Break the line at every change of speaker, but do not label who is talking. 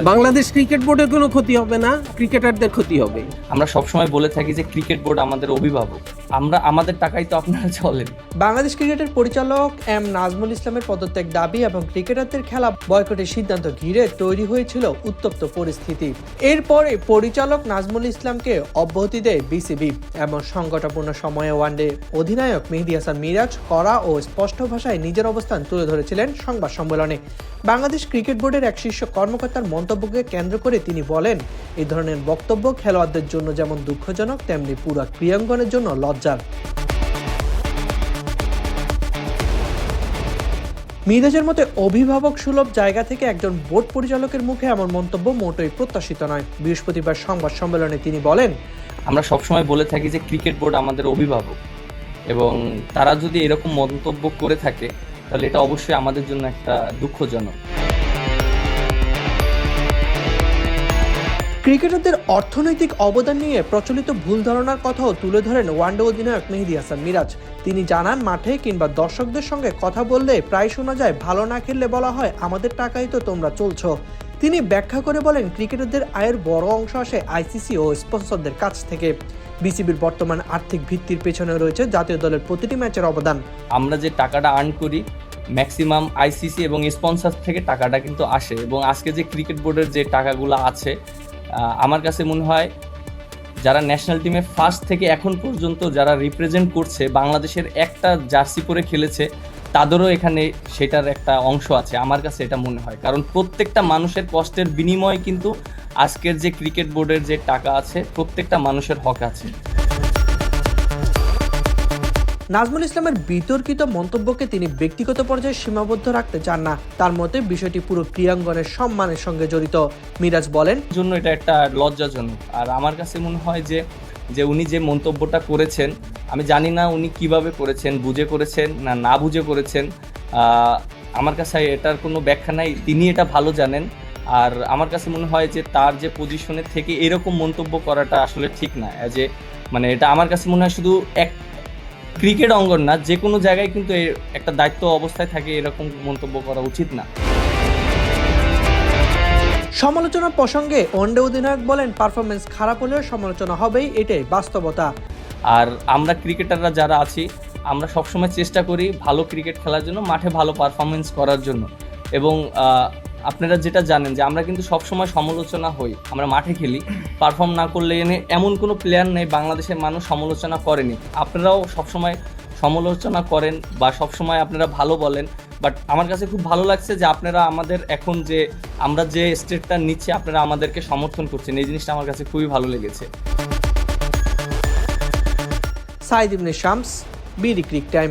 Bangladesh cricket বোর্ডের কোনো ক্ষতি হবে না ক্রিকেটারদের ক্ষতি হবে।
আমরা সবসময় বলে থাকি যে ক্রিকেট বোর্ড আমাদের অভিভাবক। আমরা, আমাদের টাকাই তো আপনারা চলেন।
বাংলাদেশ ক্রিকেটের পরিচালক এম নাজমুল ইসলামের পদত্যাগ দাবি এবং ক্রিকেটারদের খেলা বয়কটের সিদ্ধান্ত ঘিরে তৈরি হয়েছিল উত্তপ্ত পরিস্থিতি। এরপরে পরিচালক নাজমুল ইসলামকে অব্যাহতি দেয় বিসিবি এমন সংকটাপূর্ণ সময়ে ওয়ানডে অধিনায়ক মেহেদী হাসান মিরাজ কড়া ও স্পষ্ট ভাষায় নিজের অবস্থান তুলে ধরেছিলেন সংবাদ সম্মেলনে। বাংলাদেশ ক্রিকেট বোর্ডের এক শীর্ষ কর্মকর্তার মন্তব্যকে কেন্দ্র করে তিনি বলেন এই ধরনের বক্তব্য খেলোয়াড়দের জন্য যেমন দুঃখজনক, তেমনি পুরো ক্রিয়াঙ্গনের জন্য লজ্জার মিরাজের মতে অভিভাবক সুলভ জায়গা থেকে একজন বোর্ড পরিচালকের মুখে এমন মন্তব্য মোটেই প্রত্যাশিত নয়। বৃহস্পতিবার সংবাদ সম্মেলনে তিনি বলেন,
আমরা সবসময় বলে থাকি যে ক্রিকেট বোর্ড আমাদের অভিভাবক এবং তারা যদি এরকম মন্তব্য করে থাকে, তাহলে এটা অবশ্যই আমাদের জন্য একটা দুঃখজনক।
ক্রিকেটারদের অর্থনৈতিক অবদান নিয়ে প্রচলিত ভুল ধারণার কথাও তুলে ধরেন ওয়ানডে অধিনায়ক মেহেদি হাসান মিরাজ। তিনি জানান, মাঠে কিংবা দর্শকদের সঙ্গে কথা বললে প্রায় শোনা যায়, ভালো না খেললে বলা হয়, আমাদের টাকাই তো তোমরা চলছো। তিনি ব্যাখ্যা করে বলেন, ক্রিকেটারদের আয়ের বড় অংশ আসে আইসিসি ও স্পন্সরদের কাছ থেকে। বিসিবির বর্তমান আর্থিক ভিত্তির পেছনে রয়েছে জাতীয় দলের প্রতিটি ম্যাচের অবদান।
আমরা যে টাকাটা আর্ন করি, ম্যাক্সিমাম আইসিসি এবং স্পন্সর থেকে টাকাটা কিন্তু আসে এবং আজকে যে ক্রিকেট বোর্ডের যে টাকাগুলো আছে আমার কাছে মনে হয় যারা ন্যাশনাল টিমে ফার্স্ট থেকে এখন পর্যন্ত যারা রিপ্রেজেন্ট করছে, বাংলাদেশের একটা জার্সি পরে খেলেছে, তাদেরও এখানে সেটার একটা অংশ আছে। আমার কাছে এটা মনে হয়। কারণ প্রত্যেকটা মানুষের কষ্টের বিনিময়ে কিন্তু আজকের যে ক্রিকেট বোর্ডের যে টাকা আছে, প্রত্যেকটা মানুষের হক আছে।
নাজমুল ইসলামের বিতর্কিত মন্তব্যকে তিনি ব্যক্তিগত পর্যায়ে সীমাবদ্ধ রাখতে চান না। তার মতে, বিষয়টি পুরো ক্রীড়াঙ্গনের সম্মানের সঙ্গে জড়িত। মিরাজ বলেন
জন্য এটা একটা লজ্জাজনক। আর আমার কাছে মনে হয় যে যে উনি যে মন্তব্যটা করেছেন, আমি জানি না উনি কীভাবে করেছেন, বুঝে করেছেন না না বুঝে করেছেন। আমার কাছে এটার কোনো ব্যাখ্যা নাই। তিনি এটা ভালো জানেন। আর আমার কাছে মনে হয় যে, তার যে পজিশনের থেকে এরকম মন্তব্য করাটা আসলে ঠিক না। যে মানে এটা আমার কাছে মনে হয় শুধু এক ক্রিকেট অঙ্গন না যে কোনো জায়গায় কিন্তু একটা দায়িত্ব অবস্থায় থাকে এরকম মন্তব্য করা উচিত না।
সমালোচনা প্রসঙ্গে ওয়ানডে অধিনায়ক বলেন পারফরমেন্স খারাপ হলেও সমালোচনা হবেই এটাই বাস্তবতা।
আর আমরা ক্রিকেটাররা যারা আছি আমরা সবসময় চেষ্টা করি ভালো ক্রিকেট খেলার জন্য মাঠে ভালো পারফরমেন্স করার জন্য। এবং আপনারা যেটা জানেন যে আমরা কিন্তু সবসময় সমালোচনা হই, আমরা মাঠে খেলি পারফর্ম না করলে এনে এমন কোনো প্লেয়ার নেই, বাংলাদেশের মানুষ সমালোচনা করেনি। আপনারাও সবসময় সমালোচনা করেন বা সবসময় আপনারা ভালো বলেন বাট আমার কাছে খুব ভালো লাগছে যে আপনারা আমাদের এখন যে, আমরা যে স্টেটটা নিচ্ছি, আপনারা আমাদেরকে সমর্থন করছেন। এই জিনিসটা আমার কাছে খুবই ভালো লেগেছে।
Sayed Ibne Shams B D cric time